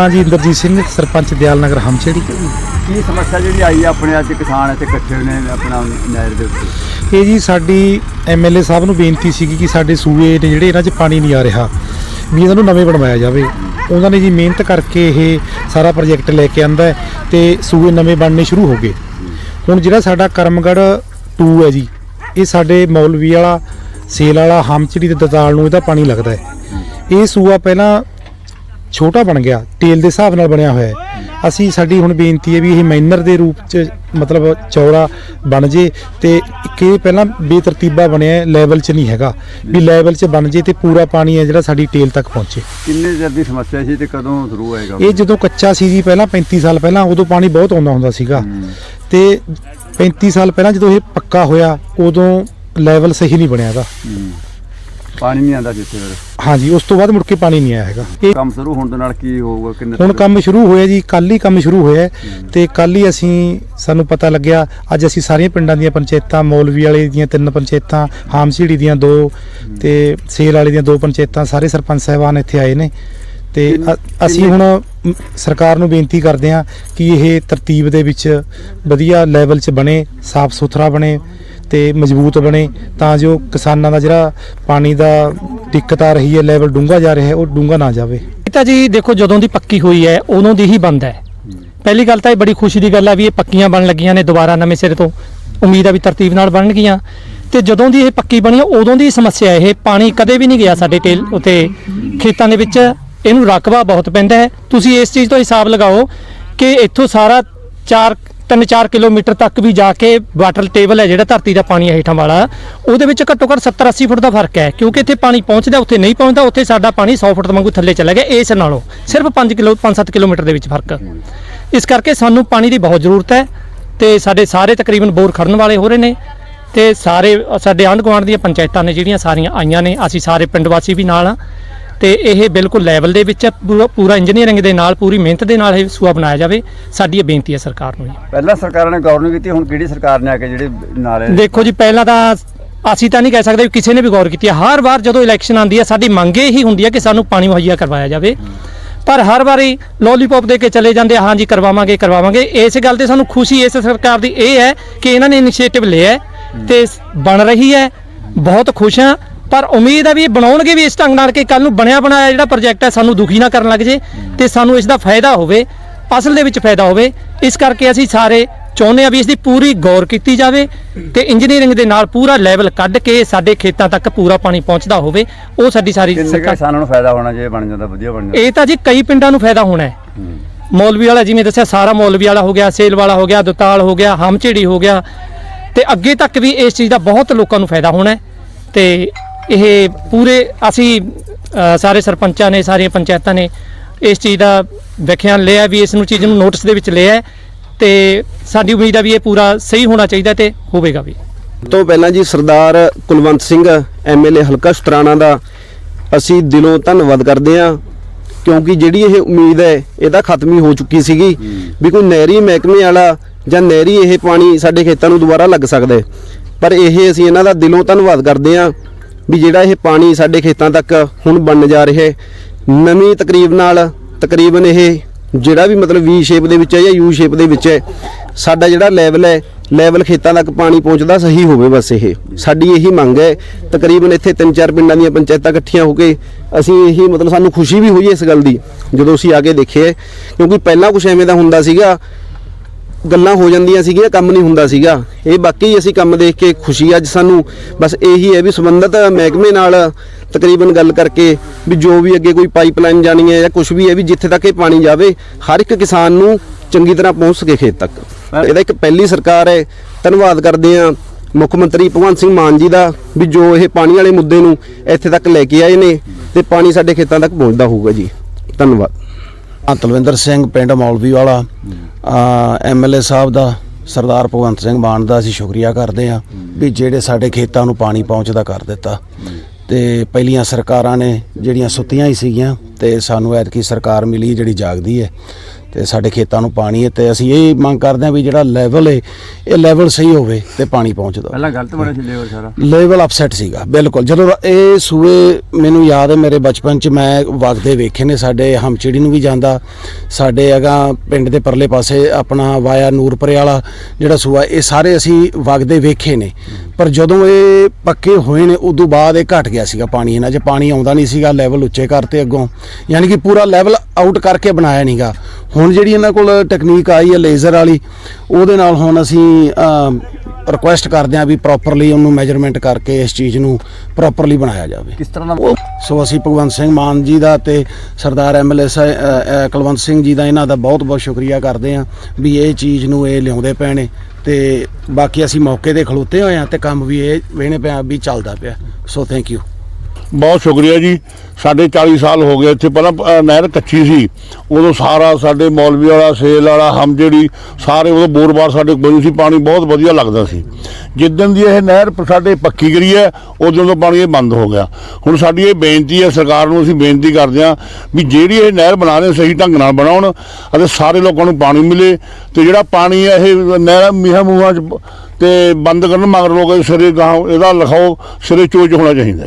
ਹਾਂਜੀ ਇੰਦਰਜੀਤ ਸਿੰਘ ਸਰਪੰਚ ਦਿਆਲ ਨਗਰ ਹਮਚੇੜੀ ਕੀ ਸਮੱਸਿਆ ਜਿਹੜੀ ਆਈ ਆ ਆਪਣੇ ਅੱਜ ਕਿਸਾਨ ਇੱਥੇ ਇਕੱਠੇ ਨੇ ਆਪਣਾ ਨਹਿਰ ਦੇ ਉੱਤੇ? ਇਹ ਜੀ ਸਾਡੀ ਐਮਐਲਏ ਸਾਹਿਬ ਨੂੰ ਬੇਨਤੀ ਸੀਗੀ ਕਿ ਸਾਡੇ ਸੂਏ ਨੇ ਜਿਹੜੇ ਇਹਨਾਂ 'ਚ ਪਾਣੀ ਨਹੀਂ ਆ ਰਿਹਾ ਵੀ ਇਹਨਾਂ ਨੂੰ ਨਵੇਂ ਬਣਵਾਇਆ ਜਾਵੇ। ਉਹਨਾਂ ਨੇ ਜੀ ਮਿਹਨਤ ਕਰਕੇ ਇਹ ਸਾਰਾ ਪ੍ਰੋਜੈਕਟ ਲੈ ਕੇ ਆਂਦਾ ਤੇ ਸੂਏ ਨਵੇਂ ਬਣਨੇ ਸ਼ੁਰੂ ਹੋ ਗਏ। ਹੁਣ ਜਿਹੜਾ ਸਾਡਾ ਕਰਮਗੜ੍ਹ 2 ਹੈ ਜੀ ਇਹ ਸਾਡੇ ਮੌਲਵੀ ਵਾਲਾ ਸੇਲ ਵਾਲਾ ਹਮਚੜੀ ਤੇ ਦਤਾਲ ਨੂੰ ਇਹਦਾ ਪਾਣੀ ਲੱਗਦਾ ਹੈ। ਇਹ ਸੂਆ ਪਹਿਲਾਂ ਛੋਟਾ ਬਣ ਗਿਆ ਟੇਲ ਦੇ ਹਿਸਾਬ ਨਾਲ ਬਣਿਆ ਹੋਇਆ ਹੈ। ਅਸੀਂ ਸਾਡੀ ਹੁਣ ਬੇਨਤੀ ਹੈ ਵੀ ਇਹ ਮਾਈਨਰ ਦੇ ਰੂਪ ਚ ਮਤਲਬ ਚੌੜਾ ਬਣ ਜੇ ਤੇ ਕਿ ਇਹ ਪਹਿਲਾਂ ਬੇਤਰਤੀਬਾ ਬਣਿਆ ਲੈਵਲ ਚ ਨਹੀਂ ਹੈਗਾ। ਵੀ ਲੈਵਲ ਚ ਬਣ ਜੇ ਤੇ ਪੂਰਾ ਪਾਣੀ ਹੈ ਜਿਹੜਾ ਸਾਡੀ ਟੇਲ ਤੱਕ ਪਹੁੰਚੇ। ਕਿੰਨੇ ਚਿਰ ਦੀ ਸਮੱਸਿਆ ਸੀ ਤੇ ਕਦੋਂ ਸ਼ੁਰੂ ਹੋਏਗਾ? ਇਹ ਜਦੋਂ ਕੱਚਾ ਸੀ ਜੀ ਪਹਿਲਾਂ 35 ਸਾਲ ਪਹਿਲਾਂ ਉਦੋਂ ਪਾਣੀ ਬਹੁਤ ਆਉਂਦਾ ਹੁੰਦਾ ਸੀਗਾ। ਤੇ 35 ਸਾਲ ਪਹਿਲਾਂ ਜਦੋਂ ਇਹ ਪੱਕਾ ਹੋਇਆ ਉਦੋਂ ਲੈਵਲ ਸਹੀ ਨਹੀਂ ਬਣਿਆ ਹੂੰ। ਪਾਣੀ ਨਹੀਂ ਆਉਂਦਾ ਜਿੱਥੇ ਫਿਰ। ਹਾਂਜੀ ਉਸ ਤੋਂ ਬਾਅਦ ਮੁੜ ਕੇ ਪਾਣੀ ਨਹੀਂ ਆਇਆ ਹੈਗਾ। ਇਹ ਕੰਮ ਸ਼ੁਰੂ ਹੋਣ ਦੇ ਨਾਲ ਕੀ ਹੋਊਗਾ ਕਿੰਨੇ ਹੁਣ ਕੰਮ ਸ਼ੁਰੂ ਹੋਇਆ ਜੀ ਕੱਲ ਹੀ ਕੰਮ ਸ਼ੁਰੂ ਹੋਇਆ ਹੈ ਤੇ ਕੱਲ ਹੀ ਅਸੀਂ ਸਾਨੂੰ ਪਤਾ ਲੱਗਿਆ ਅੱਜ ਅਸੀਂ ਸਾਰੀਆਂ ਪਿੰਡਾਂ ਦੀਆਂ ਪੰਚਾਇਤਾਂ ਮੌਲਵੀ ਵਾਲੇ ਦੀਆਂ ਤਿੰਨ ਪੰਚਾਇਤਾਂ ਹਾਮਸੀੜੀ ਦੀਆਂ ਦੋ ਤੇ ਸੇਲ ਵਾਲੇ ਦੀਆਂ ਦੋ ਪੰਚਾਇਤਾਂ ਸਾਰੇ ਸਰਪੰਚ ਸਾਹਿਬਾਨ ਇੱਥੇ ਆਏ ਨੇ। ਤੇ ਅ- ਅਸੀਂ ਹੁਣ ਸਰਕਾਰ ਨੂੰ ਬੇਨਤੀ ਕਰਦੇ ਹਾਂ ਕਿ ਇਹ ਤਰਤੀਬ ਦੇ ਵਿੱਚ ਵਧੀਆ ਲੈਵਲ 'ਚ ਬਣੇ ਸਾਫ਼ ਸੁਥਰਾ ਬਣੇ। ਤੇ ਮਜ਼ਬੂਤ ਬਣੇ ਤਾਂ ਜੋ ਕਿਸਾਨਾਂ ਦਾ ਜਿਹੜਾ ਪਾਣੀ ਦਾ ਦਿੱਕਤ ਆ ਰਹੀ ਹੈ ਲੈਵਲ ਡੂੰਘਾ ਜਾ ਰਿਹਾ ਹੈ, ਉਹ ਡੂੰਘਾ ਨਾ ਜਾਵੇ। ਇਹ ਤਾਂ ਜੀ, ਦੇਖੋ ਜਦੋਂ ਦੀ ਪੱਕੀ ਹੋਈ ਹੈ, ਉਦੋਂ ਦੀ ਹੀ ਬੰਦ ਹੈ। ਪਹਿਲੀ ਗੱਲ ਤਾਂ ਇਹ ਬੜੀ ਖੁਸ਼ੀ ਦੀ ਗੱਲ ਹੈ ਵੀ ਇਹ ਪੱਕੀਆਂ ਬਣ ਲੱਗੀਆਂ ਨੇ ਦੁਬਾਰਾ ਨਵੇਂ ਸਿਰੇ ਤੋਂ। ਉਮੀਦ ਆ ਵੀ ਤਰਤੀਬ ਨਾਲ ਬਣਨਗੀਆਂ ਤੇ ਜਦੋਂ ਦੀ ਇਹ ਪੱਕੀ ਬਣੀ, ਉਦੋਂ ਦੀ ਸਮੱਸਿਆ ਇਹ ਪਾਣੀ ਕਦੇ ਵੀ ਨਹੀਂ ਗਿਆ ਸਾਡੇ ਟੇਲ ਉਤੇ। ਖੇਤਾਂ ਦੇ ਵਿੱਚ ਇਹਨੂੰ ਰਕਬਾ ਬਹੁਤ ਪੈਂਦਾ ਹੈ। ਤੁਸੀਂ ਇਸ ਚੀਜ਼ ਤੋਂ ਹਿਸਾਬ ਲਗਾਓ ਕਿ ਇੱਥੋਂ ਸਾਰਾ 4 3-4 ਕਿਲੋਮੀਟਰ ਤੱਕ ਵੀ ਜਾ ਕੇ ਵਾਟਰ ਟੇਬਲ ਹੈ ਜਿਹੜਾ ਧਰਤੀ ਦਾ ਪਾਣੀ ਹੈ ਹੇਠਾਂ ਵਾਲਾ, ਉਹਦੇ ਵਿੱਚ ਘੱਟੋ ਘੱਟ 70-80 ਫੁੱਟ ਦਾ ਫ਼ਰਕ ਹੈ, ਕਿਉਂਕਿ ਇੱਥੇ ਪਾਣੀ ਪਹੁੰਚਦਾ, ਉੱਥੇ ਨਹੀਂ ਪਹੁੰਚਦਾ, ਉੱਥੇ ਸਾਡਾ ਪਾਣੀ 100 ਫੁੱਟ ਵਾਂਗੂ ਥੱਲੇ ਚਲਾ ਗਿਆ, ਇਸ ਨਾਲੋਂ ਸਿਰਫ 5 ਕਿਲੋ 5-7 ਕਿਲੋਮੀਟਰ ਦੇ ਵਿੱਚ ਫ਼ਰਕ। ਇਸ ਕਰਕੇ ਸਾਨੂੰ ਪਾਣੀ ਦੀ ਬਹੁਤ ਜ਼ਰੂਰਤ ਹੈ ਤੇ ਸਾਡੇ ਸਾਰੇ ਤਕਰੀਬਨ ਬੋਰ ਖੜਨ ਵਾਲੇ ਹੋ ਰਹੇ ਨੇ ਤੇ ਸਾਰੇ, ਸਾਡੇ ਆਂਢ ਗੁਆਂਢ ਦੀਆਂ ਪੰਚਾਇਤਾਂ ਨੇ ਜਿਹੜੀਆਂ ਸਾਰੀਆਂ ਆਈਆਂ ਨੇ, ਅਸੀਂ ਸਾਰੇ ਪਿੰਡ ਵਾਸੀ ਵੀ ਨਾਲ ਆ ਤੇ ਇਹ ਬਿਲਕੁਲ ਲੈਵਲ ਦੇ ਵਿੱਚ ਹੈ, ਪੂਰਾ ਪੂਰਾ ਇੰਜੀਨੀਅਰਿੰਗ ਦੇ ਨਾਲ ਪੂਰੀ ਮਿਹਨਤ ਦੇ ਨਾਲ ਇਹ ਸੂਆ ਬਣਾਇਆ ਜਾਵੇ ਸਾਡੀ ਇਹ ਬੇਨਤੀ ਹੈ ਸਰਕਾਰ ਨੂੰ ਜੀ। ਪਹਿਲਾਂ ਸਰਕਾਰਾਂ ਨੇ ਗੌਰ ਨਹੀਂ ਕੀਤੀ ਹੁਣ ਕਿਹੜੀ ਸਰਕਾਰ ਨੇ ਆ ਕੇ ਜਿਹੜੇ ਨਾਲੇ ਦੇਖੋ ਜੀ ਪਹਿਲਾਂ ਤਾਂ ਅਸੀਂ ਤਾਂ ਨਹੀਂ ਕਹਿ ਸਕਦੇ ਵੀ ਕਿਸੇ ਨੇ ਵੀ ਗੌਰ ਕੀਤੀ ਹੈ। ਹਰ ਵਾਰ ਜਦੋਂ ਇਲੈਕਸ਼ਨ ਆਉਂਦੀ ਹੈ ਸਾਡੀ ਮੰਗ ਇਹ ਹੀ ਹੁੰਦੀ ਹੈ ਕਿ ਸਾਨੂੰ ਪਾਣੀ ਮੁਹੱਈਆ ਕਰਵਾਇਆ ਜਾਵੇ। ਪਰ ਹਰ ਵਾਰੀ ਲੋਲੀਪੌਪ ਦੇ ਕੇ ਚਲੇ ਜਾਂਦੇ ਆ, ਹਾਂ ਜੀ ਕਰਵਾਵਾਂਗੇ ਕਰਵਾਵਾਂਗੇ। ਇਸ ਗੱਲ ਤੇ ਸਾਨੂੰ ਖੁਸ਼ੀ ਇਸ ਸਰਕਾਰ ਦੀ ਇਹ ਹੈ ਕਿ ਇਹਨਾਂ ਨੇ ਇਨੀਸ਼ੀਏਟਿਵ ਲਿਆ ਹੈ ਤੇ ਬਣ ਰਹੀ ਹੈ। ਬਹੁਤ ਖੁਸ਼ ਹਾਂ। ਪਰ ਉਮੀਦ ਹੈ ਵੀ ਇਹ ਬਣਾਉਣਗੇ ਵੀ ਇਸ ਢੰਗ ਨਾਲ ਕਿ ਕੱਲ ਨੂੰ ਬਣਿਆ ਬਣਾਇਆ ਜਿਹੜਾ ਪ੍ਰੋਜੈਕਟ ਹੈ ਸਾਨੂੰ ਦੁਖੀ ਨਾ ਕਰਨ ਲੱਗ ਜੇ ਤੇ ਸਾਨੂੰ ਇਸ ਦਾ ਫਾਇਦਾ ਹੋਵੇ ਅਸਲ ਦੇ ਵਿੱਚ ਫਾਇਦਾ ਹੋਵੇ। ਇਸ ਕਰਕੇ ਅਸੀਂ ਸਾਰੇ ਚਾਹੁੰਦੇ ਆ ਵੀ ਇਸ ਦੀ ਪੂਰੀ ਗੌਰ ਕੀਤੀ ਜਾਵੇ ਤੇ ਇੰਜੀਨੀਅਰਿੰਗ ਦੇ ਨਾਲ ਪੂਰਾ ਲੈਵਲ ਕੱਢ ਕੇ ਸਾਡੇ ਖੇਤਾਂ ਤੱਕ ਪੂਰਾ ਪਾਣੀ ਪਹੁੰਚਦਾ ਹੋਵੇ। ਉਹ ਸਾਡੀ ਸਾਰੀ ਸਰਕਾਰ ਕਿਸਾਨਾਂ ਨੂੰ ਫਾਇਦਾ ਹੋਣਾ ਜੇ ਬਣ ਜਾਂਦਾ ਵਧੀਆ ਬਣ ਜਾਂਦਾ? ਇਹ ਤਾਂ ਜੀ ਕਈ ਪਿੰਡਾਂ ਨੂੰ ਫਾਇਦਾ ਹੋਣਾ ਹੈ। ਮੌਲਵੀ ਵਾਲਾ ਜਿਵੇਂ ਦੱਸਿਆ ਸਾਰਾ ਮੌਲਵੀ ਵਾਲਾ ਹੋ ਗਿਆ ਸੇਲ ਵਾਲਾ ਹੋ ਗਿਆ ਦੁਤਾਲ ਹੋ ਗਿਆ ਹਮਝੇੜੀ ਹੋ ਗਿਆ। ਤੇ ਅੱਗੇ ਤੱਕ ਵੀ ਇਸ ਚੀਜ਼ ਦਾ ਬਹੁਤ ਲੋਕਾਂ ਨੂੰ ਫਾਇਦਾ ਹੋਣਾ ਹੈ। ਤੇ ਇਹ ਪੂਰੇ ਅਸੀਂ ਸਾਰੇ ਸਰਪੰਚਾਂ ਨੇ, ਸਾਰੀਆਂ ਪੰਚਾਇਤਾਂ ਨੇ ਇਸ ਚੀਜ਼ ਦਾ ਵਿਖਿਆਨ ਲਿਆ ਵੀ ਇਸ ਨੂੰ ਚੀਜ਼ ਨੂੰ ਨੋਟਿਸ ਦੇ ਵਿੱਚ ਲਿਆ ਹੈ ਤੇ ਸਾਡੀ ਉਮੀਦ ਹੈ ਵੀ ਇਹ ਪੂਰਾ ਸਹੀ ਹੋਣਾ ਚਾਹੀਦਾ ਤੇ ਹੋਵੇਗਾ ਵੀ। ਤੋਂ ਪਹਿਲਾਂ ਜੀ ਸਰਦਾਰ ਕੁਲਵੰਤ ਸਿੰਘ ਐਮਐਲਏ ਹਲਕਾ ਸ਼ਤਰਾਣਾ ਦਾ, ਅਸੀਂ ਦਿਲੋਂ ਧੰਨਵਾਦ ਕਰਦੇ ਹਾਂ ਕਿਉਂਕਿ ਜਿਹੜੀ ਇਹ ਉਮੀਦ ਹੈ, ਇਹਦਾ ਤਾਂ ਖਤਮ ਹੀ ਹੋ ਚੁੱਕੀ ਸੀਗੀ ਵੀ ਕੋਈ ਨਹਿਰੀ ਮਹਿਕਮੇ ਵਾਲਾ ਜਾਂ ਨਹਿਰੀ ਇਹ ਪਾਣੀ ਸਾਡੇ ਖੇਤਾਂ ਨੂੰ ਦੁਬਾਰਾ ਲੱਗ ਸਕਦਾ ਪਰ ਇਹ ਅਸੀਂ ਇਹਨਾਂ ਦਾ ਦਿਲੋਂ ਧੰਨਵਾਦ ਕਰਦੇ ਹਾਂ ਵੀ ਜਿਹੜਾ ਇਹ ਪਾਣੀ ਸਾਡੇ ਖੇਤਾਂ ਤੱਕ ਹੁਣ ਬਣਨ ਜਾ ਰਿਹਾ ਹੈ, ਨਵੀਂ ਤਕਰੀਬ ਨਾਲ ਤਕਰੀਬਨ ਇਹ ਜਿਹੜਾ ਵੀ ਮਤਲਬ ਵੀ ਸ਼ੇਪ ਦੇ ਵਿੱਚ ਹੈ ਜਾਂ ਯੂ ਸ਼ੇਪ ਦੇ ਵਿੱਚ ਹੈ, ਸਾਡਾ ਜਿਹੜਾ ਲੈਵਲ ਹੈ ਲੈਵਲ ਖੇਤਾਂ ਤੱਕ ਪਾਣੀ ਪਹੁੰਚਦਾ ਸਹੀ ਹੋਵੇ ਬਸ ਇਹ। ਸਾਡੀ ਇਹੀ ਮੰਗ ਹੈ, ਤਕਰੀਬਨ ਇੱਥੇ ਤਿੰਨ ਚਾਰ ਪਿੰਡਾਂ ਦੀਆਂ ਪੰਚਾਇਤਾਂ ਇਕੱਠੀਆਂ ਹੋ ਕੇ ਅਸੀਂ ਇਹੀ ਮਤਲਬ ਸਾਨੂੰ ਖੁਸ਼ੀ ਵੀ ਹੋਈ ਇਸ ਗੱਲ ਦੀ, ਜਦੋਂ ਅਸੀਂ ਆ ਕੇ ਦੇਖਿਆ ਕਿਉਂਕਿ ਪਹਿਲਾਂ ਕੁਝ ਐਵੇਂ ਦਾ ਹੁੰਦਾ ਸੀਗਾ ਗੱਲਾਂ ਹੋ ਜਾਂਦੀਆਂ ਸੀਗੀਆਂ ਕੰਮ ਨਹੀਂ ਹੁੰਦਾ ਸੀਗਾ ਇਹ ਬਾਕੀ ਅਸੀਂ ਕੰਮ ਦੇਖ ਕੇ ਖੁਸ਼ੀ ਅੱਜ ਸਾਨੂੰ ਬਸ ਇਹੀ ਹੈ ਵੀ ਸੰਬੰਧਿਤ ਮਹਿਕਮੇ ਨਾਲ ਤਕਰੀਬਨ ਗੱਲ ਕਰਕੇ ਵੀ ਜੋ ਵੀ ਅੱਗੇ ਕੋਈ ਪਾਈਪਲਾਈਨ ਜਾਣੀ ਹੈ ਜਾਂ ਕੁਝ ਵੀ ਹੈ ਵੀ ਜਿੱਥੇ ਤੱਕ ਇਹ ਪਾਣੀ ਜਾਵੇ ਹਰ ਇੱਕ ਕਿਸਾਨ ਨੂੰ ਚੰਗੀ ਤਰ੍ਹਾਂ ਪਹੁੰਚ ਸਕੇ ਖੇਤ ਤੱਕ ਇਹਦਾ ਇੱਕ ਪਹਿਲੀ ਸਰਕਾਰ ਹੈ ਧੰਨਵਾਦ ਕਰਦੇ ਹਾਂ ਮੁੱਖ ਮੰਤਰੀ ਭਗਵੰਤ ਸਿੰਘ ਮਾਨ ਜੀ ਦਾ ਵੀ ਜੋ ਇਹ ਪਾਣੀ ਵਾਲੇ ਮੁੱਦੇ ਨੂੰ ਇੱਥੇ ਤੱਕ ਲੈ ਕੇ ਆਏ ਨੇ ਤੇ ਪਾਣੀ ਸਾਡੇ ਖੇਤਾਂ ਤੱਕ ਪਹੁੰਚਦਾ ਹੋਊਗਾ ਜੀ ਧੰਨਵਾਦ ਆ ਤਲਵਿੰਦਰ ਸਿੰਘ ਪਿੰਡ ਮੌਲਵੀ ਵਾਲਾ ਐਮਐਲਏ ਸਾਹਿਬ ਦਾ ਸਰਦਾਰ ਭਗਵੰਤ ਸਿੰਘ ਮਾਨ ਦਾ ਅਸੀਂ ਸ਼ੁਕਰੀਆ ਕਰਦੇ ਹਾਂ ਵੀ ਜਿਹੜੇ ਸਾਡੇ ਖੇਤਾਂ ਨੂੰ ਪਾਣੀ ਪਹੁੰਚਦਾ ਕਰ ਦਿੱਤਾ। ਤੇ ਪਹਿਲੀਆਂ ਸਰਕਾਰਾਂ ਨੇ ਜਿਹੜੀਆਂ ਸੁੱਤੀਆਂ ਹੀ ਸੀਗੀਆਂ ਤੇ ਸਾਨੂੰ ਐਤਕੀ ਸਰਕਾਰ ਮਿਲੀ ਜਿਹੜੀ ਜਾਗਦੀ ਹੈ। ਤੇ ਸਾਡੇ ਖੇਤਾਂ ਨੂੰ ਪਾਣੀ ਹੈ ਤੇ ਅਸੀਂ ਇਹ ਮੰਗ ਕਰਦੇ ਹਾਂ ਵੀ ਜਿਹੜਾ ਲੈਵਲ ਹੈ ਇਹ ਲੈਵਲ ਸਹੀ ਹੋਵੇ ਤੇ ਪਾਣੀ ਪਹੁੰਚਦਾ ਪਹਿਲਾਂ ਗਲਤ ਬਣਿਆ ਸੀ ਲੇਵਰ ਸਾਰਾ। ਲੈਵਲ ਅਪਸੈਟ ਸੀਗਾ ਬਿਲਕੁਲ। ਜਦੋਂ ਇਹ ਸੂਏ ਮੈਨੂੰ ਯਾਦ ਹੈ ਮੇਰੇ ਬਚਪਨ ਚ ਮੈਂ ਵਗਦੇ ਵੇਖੇ ਨੇ ਸਾਡੇ ਹਮਚਿੜੀ ਨੂੰ ਵੀ ਜਾਂਦਾ। ਸਾਡੇ ਹੈਗਾ ਪਿੰਡ ਦੇ ਪਰਲੇ ਪਾਸੇ ਆਪਣਾ ਵਾਇਆ ਨੂਰਪੁਰੇ ਵਾਲਾ ਜਿਹੜਾ ਸੂਆ ਇਹ ਸਾਰੇ ਅਸੀਂ ਵਗਦੇ ਵੇਖੇ ਨੇ। ਪਰ ਜਦੋਂ ਇਹ ਪੱਕੇ ਹੋਏ ਨੇ ਉਦੋਂ ਬਾਅਦ ਇਹ ਘਟ ਗਿਆ ਸੀਗਾ ਪਾਣੀ ਇਹਨਾਂ 'ਚ। ਪਾਣੀ ਆਉਂਦਾ ਨਹੀਂ ਸੀਗਾ ਲੈਵਲ ਉੱਚੇ ਕਰਤੇ ਅੱਗੋਂ। ਯਾਨੀ ਕਿ ਪੂਰਾ ਲੈਵਲ ਆਊਟ ਕਰਕੇ ਬਣਾਇਆ ਨਹੀਂਗਾ ਹੁਣ ਜਿਹੜੀ ਇਹਨਾਂ ਕੋਲ ਟੈਕਨੀਕ ਆਈ ਹੈ ਲੇਜ਼ਰ ਵਾਲੀ ਉਹਦੇ ਨਾਲ ਹੁਣ ਅਸੀਂ ਰਿਕੁਐਸਟ ਕਰਦੇ ਹਾਂ ਵੀ ਪ੍ਰੋਪਰਲੀ ਉਹਨੂੰ ਮੈਜਰਮੈਂਟ ਕਰਕੇ ਇਸ ਚੀਜ਼ ਨੂੰ ਪ੍ਰੋਪਰਲੀ ਬਣਾਇਆ ਜਾਵੇ। ਕਿਸ ਤਰ੍ਹਾਂ ਦਾ ਸੋ ਅਸੀਂ ਭਗਵੰਤ ਸਿੰਘ ਮਾਨ ਜੀ ਦਾ ਤੇ ਸਰਦਾਰ ਐਮਐਲਏ ਕੁਲਵੰਤ ਸਿੰਘ ਜੀ ਦਾ ਇਹਨਾਂ ਦਾ ਬਹੁਤ ਬਹੁਤ ਸ਼ੁਕਰੀਆ ਕਰਦੇ ਹਾਂ ਵੀ ਇਹ ਚੀਜ਼ ਨੂੰ ਇਹ ਲਿਆਉਂਦੇ ਪਏ ਨੇ ਤੇ ਬਾਕੀ ਅਸੀਂ ਮੌਕੇ ਤੇ ਖਲੋਤੇ ਹੋਏ ਹਾਂ ਤੇ ਕੰਮ ਵੀ ਇਹ ਵੇਣੇ ਪਿਆ ਵੀ ਚੱਲਦਾ ਪਿਆ। ਸੋ ਥੈਂਕ ਯੂ ਬਹੁਤ ਸ਼ੁਕਰੀਆ ਜੀ। ਸਾਡੇ 40 ਸਾਲ ਹੋ ਗਏ ਇੱਥੇ। ਪਹਿਲਾਂ ਨਹਿਰ ਕੱਚੀ ਸੀ। ਉਦੋਂ ਸਾਰਾ ਸਾਡੇ ਮੌਲਵੀ ਵਾਲਾ, ਸੇਲ ਵਾਲਾ, ਹਮ ਜਿਹੜੀ ਸਾਰੇ ਉਦੋਂ ਬੋਰ-ਬਾਰ ਸਾਡੇ ਬਣੀ ਸੀ। ਪਾਣੀ ਬਹੁਤ ਵਧੀਆ ਲੱਗਦਾ ਸੀ। ਜਿੱਦਣ ਦੀ ਇਹ ਨਹਿਰ ਸਾਡੇ ਪੱਕੀ ਕਰੀ ਹੈ ਉਦੋਂ ਤੋਂ ਪਾਣੀ ਇਹ ਬੰਦ ਹੋ ਗਿਆ। ਹੁਣ ਸਾਡੀ ਇਹ ਬੇਨਤੀ ਹੈ, ਸਰਕਾਰ ਨੂੰ ਅਸੀਂ ਬੇਨਤੀ ਕਰਦੇ ਹਾਂ ਵੀ ਜਿਹੜੀ ਇਹ ਨਹਿਰ ਬਣਾ ਰਹੇ ਸਹੀ ਢੰਗ ਨਾਲ ਬਣਾਉਣ ਅਤੇ ਸਾਰੇ ਲੋਕਾਂ ਨੂੰ ਪਾਣੀ ਮਿਲੇ ਤੇ ਜਿਹੜਾ ਪਾਣੀ ਹੈ, ਇਹ ਨਹਿਰਾਂ ਮੀਹਾਂ ਮੂਹਾਂ 'ਚ ਬ- ਤੇ ਬੰਦ ਕਰਨ ਮਗਰ ਲੋਕ ਸਿਰੇ ਗਾਂਹ, ਇਹਦਾ ਲਿਖਾਓ, ਸਿਰੇ ਚੋਜ ਹੋਣਾ ਚਾਹੀਦਾ